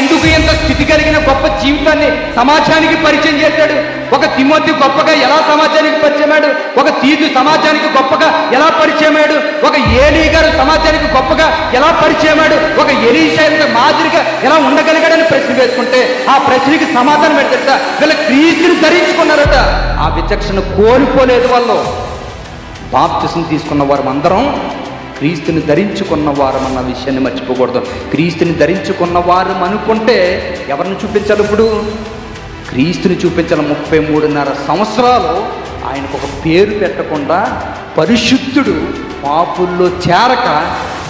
ఎందుకు ఎంత స్థితి కలిగిన గొప్ప జీవితాన్ని సమాజానికి పరిచయం చేశాడు? ఒక తిమోతి గొప్పగా ఎలా సమాజానికి పరిచయమాడు? ఒక తీతు సమాజానికి గొప్పగా ఎలా పరిచయమాడు? ఒక ఏలీ గారు సమాజానికి గొప్పగా ఎలా పరిచయమాడు? ఒక ఎలీషా మాదిరిగా ఎలా ఉండగలిగాడని ప్రశ్న వేసుకుంటే ఆ ప్రశ్నకి సమాధానం పెట్టట వీళ్ళ క్రీస్తుని ధరించుకున్నారట. ఆ విచక్షణ కోల్పోలేదు వాళ్ళు. బాప్తిసం తీసుకున్న వారు అందరం క్రీస్తుని ధరించుకున్న వారం అన్న విషయాన్ని మర్చిపోకూడదు. క్రీస్తుని ధరించుకున్న వారం అనుకుంటే ఎవరిని చూపించాలి ఇప్పుడు? క్రీస్తుని చూపించాలి ముప్పై మూడున్నర సంవత్సరాలు ఆయనకు ఒక పేరు పెట్టకుండా పరిశుద్ధుడు పాపుల్లో చేరక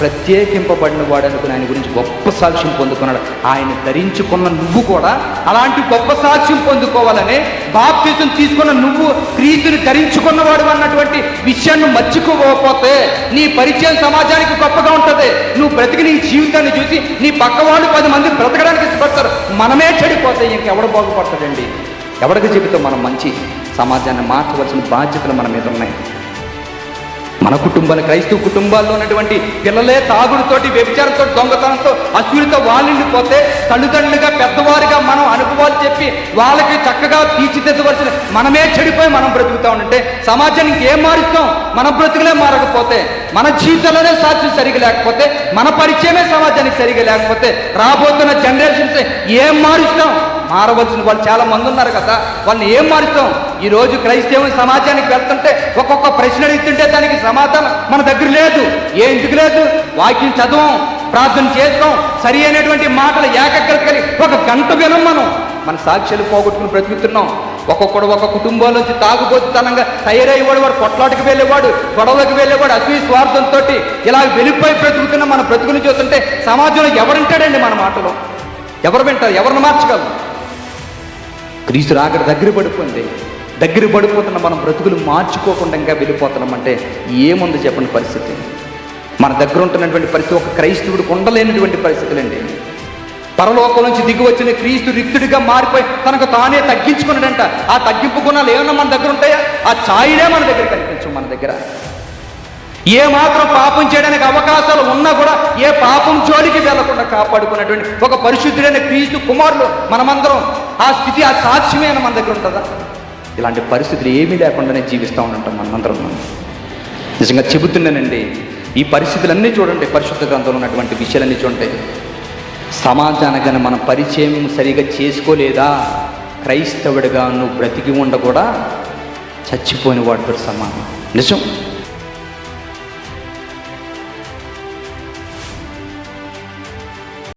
ప్రత్యేకింపబడిన వాడు అనుకుని ఆయన గురించి గొప్ప సాక్ష్యం పొందుకున్నాడు. ఆయన ధరించుకున్న నువ్వు కూడా అలాంటి గొప్ప సాక్ష్యం పొందుకోవాలని బాప్తిజం తీసుకున్న నువ్వు క్రీస్తుని ధరించుకున్నవాడు అన్నటువంటి విషయాన్ని మర్చిపోకపోతే నీ పరిచయం సమాజానికి గొప్పగా ఉంటుంది. నువ్వు బ్రతికి నీ జీవితాన్ని చూసి నీ పక్క వాళ్ళు పది మంది బ్రతకడానికి ఇష్టపడతారు. మనమే చెడిపోతే ఇంకెవడ బాగుపడతాడండి? ఎవరికి చెబితే మనం మంచి సమాజాన్ని మార్చవలసిన బాధ్యతలు మన మీద ఉన్నాయి. మన కుటుంబాల క్రైస్తవ కుటుంబాల్లో ఉన్నటువంటి పిల్లలే తాగుడుతోటి వ్యభిచారంతో దొంగతనంతో అసూరితో వాళ్ళిండిపోతే తల్లిదండ్రులుగా పెద్దవారిగా మనం అనుభవాలు చెప్పి వాళ్ళకి చక్కగా తీర్చిదిద్దవలసిన మనమే చెడిపోయి మనం బ్రతుకుతా ఉంటే సమాజానికి ఏం మారుస్తాం? మన బ్రతుకులే మారకపోతే మన జీవితంలోనే సాక్ష్యం సరిగా లేకపోతే మన పరిచయమే సమాజానికి సరిగా లేకపోతే రాబోతున్న జనరేషన్స్ ఏం మారుస్తాం? మారవలసిన వాళ్ళు చాలా మంది ఉన్నారు కదా వాళ్ళని ఏం మారుస్తాం? ఈ రోజు క్రైస్తవం సమాజానికి వెళ్తుంటే ఒక్కొక్క ప్రశ్న అడుగుతుంటే దానికి సమాధానం మన దగ్గర లేదు. ఏ ఎందుకు లేదు? వాక్యం చదవం ప్రార్థన చేస్తాం సరి అయినటువంటి మాటలు ఏకగ్రత కలిగి ఒక గంట వినం మనం. మన సాక్ష్యాలు పోగొట్టుకుని బ్రతుకుతున్నాం. ఒక్కొక్కడు ఒక కుటుంబంలోంచి నుంచి తాగుబోతుతనంగా తయారయ్యేవాడు వాడు కొట్లాటకు వెళ్ళేవాడు గొడవలకు వెళ్ళేవాడు అసూ స్వార్థంతో ఇలా వెళ్ళిపోయి బ్రతుకుతున్న మన బ్రతుకుని చూస్తుంటే సమాజంలో ఎవరింటాడండి మన మాటలు? ఎవరు వింటారు? ఎవరిని మార్చగలరు క్రీస్తు రాకడ దగ్గర పడిపోయింది. దగ్గర పడిపోతున్న మనం బ్రతుకులు మార్చుకోకుండా ఇంకా వెళ్ళిపోతున్నామంటే ఏముంది చెప్పండి పరిస్థితి? మన దగ్గర ఉంటున్నటువంటి పరిస్థితి ఒక క్రైస్తవుడికి ఉండలేనటువంటి పరిస్థితులండి. పరలోకం నుంచి దిగి వచ్చిన క్రీస్తు రిక్తుడిగా మారిపోయి తనకు తానే తగ్గించుకున్నాడంట. ఆ తగ్గింపు గుణాలు ఏమన్నా మన దగ్గర ఉంటాయా? ఆ ఛాయినే మన దగ్గర కనిపించు మన దగ్గర. ఏ మాత్రం పాపం చేయడానికి అవకాశాలు ఉన్నా కూడా ఏ పాపం జోలికి వెళ్ళకుండా కాపాడుకున్నటువంటి ఒక పరిశుద్ధుడైన క్రీస్తు కుమారులు మనమందరం ఆ స్థితి ఆ సాక్ష్యమైన మన దగ్గర ఉంటుందా? ఇలాంటి పరిస్థితులు ఏమీ లేకుండానే జీవిస్తూ ఉంటాం మనమందరం నిజంగా చెబుతున్నానండి ఈ పరిస్థితులన్నీ చూడండి పరిశుద్ధ గ్రంథంలో ఉన్నటువంటి విషయాలన్నీ చూడండి. సమాజానికి మన పరిచయం సరిగా చేసుకోలేదా? క్రైస్తవుడిగా నువ్వు బ్రతికి ఉండ కూడా చచ్చిపోయిన వాడితో సమానం. నిజం?